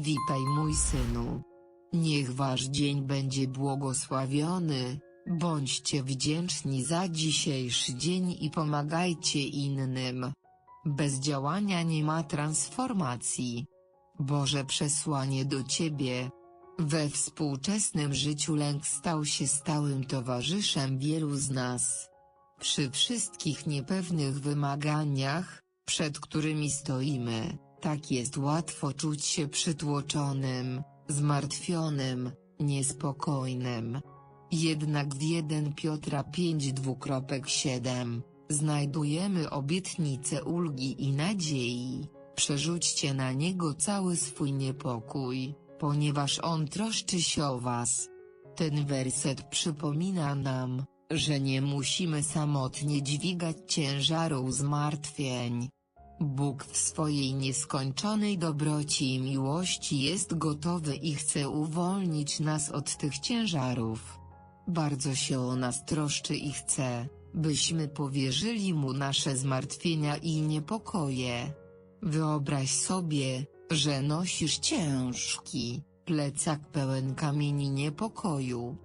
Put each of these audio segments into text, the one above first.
Witaj mój synu. Niech wasz dzień będzie błogosławiony, bądźcie wdzięczni za dzisiejszy dzień i pomagajcie innym. Bez działania nie ma transformacji. Boże przesłanie do Ciebie. We współczesnym życiu lęk stał się stałym towarzyszem wielu z nas. Przy wszystkich niepewnych wymaganiach, przed którymi stoimy, tak jest łatwo czuć się przytłoczonym, zmartwionym, niespokojnym. Jednak w 1 Piotra 5:2.7 znajdujemy obietnicę ulgi i nadziei. Przerzućcie na niego cały swój niepokój, ponieważ on troszczy się o was. Ten werset przypomina nam, że nie musimy samotnie dźwigać ciężaru zmartwień. Bóg w swojej nieskończonej dobroci i miłości jest gotowy i chce uwolnić nas od tych ciężarów. Bardzo się o nas troszczy i chce, byśmy powierzyli Mu nasze zmartwienia i niepokoje. Wyobraź sobie, że nosisz ciężki plecak pełen kamieni niepokoju.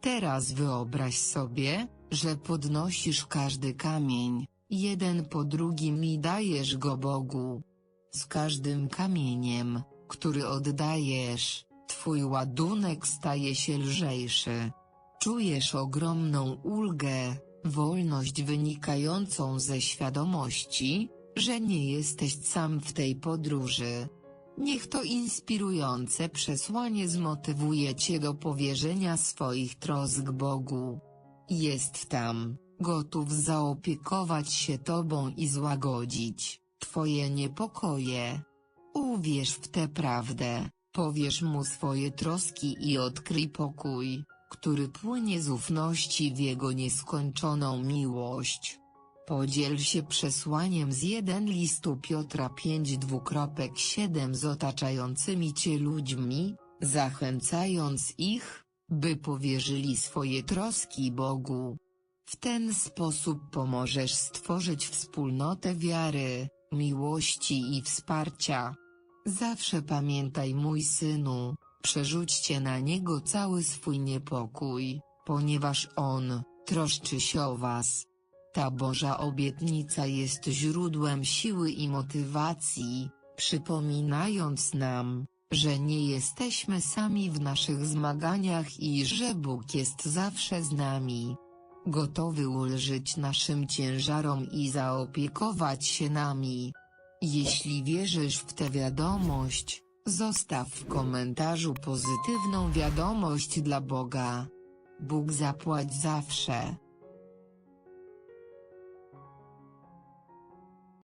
Teraz wyobraź sobie, że podnosisz każdy kamień, jeden po drugim i dajesz go Bogu. Z każdym kamieniem, który oddajesz, twój ładunek staje się lżejszy. Czujesz ogromną ulgę, wolność wynikającą ze świadomości, że nie jesteś sam w tej podróży. Niech to inspirujące przesłanie zmotywuje Cię do powierzenia swoich trosk Bogu. Jest tam, gotów zaopiekować się Tobą i złagodzić Twoje niepokoje. Uwierz w tę prawdę, powierz Mu swoje troski i odkryj pokój, który płynie z ufności w Jego nieskończoną miłość. Podziel się przesłaniem z 1 listu Piotra 5:2.7 z otaczającymi Cię ludźmi, zachęcając ich, by powierzyli swoje troski Bogu. W ten sposób pomożesz stworzyć wspólnotę wiary, miłości i wsparcia. Zawsze pamiętaj mój synu, przerzućcie na niego cały swój niepokój, ponieważ on troszczy się o was. Ta Boża obietnica jest źródłem siły i motywacji, przypominając nam, że nie jesteśmy sami w naszych zmaganiach i że Bóg jest zawsze z nami. Gotowy ulżyć naszym ciężarom i zaopiekować się nami. Jeśli wierzysz w tę wiadomość, zostaw w komentarzu pozytywną wiadomość dla Boga. Bóg zapłać zawsze.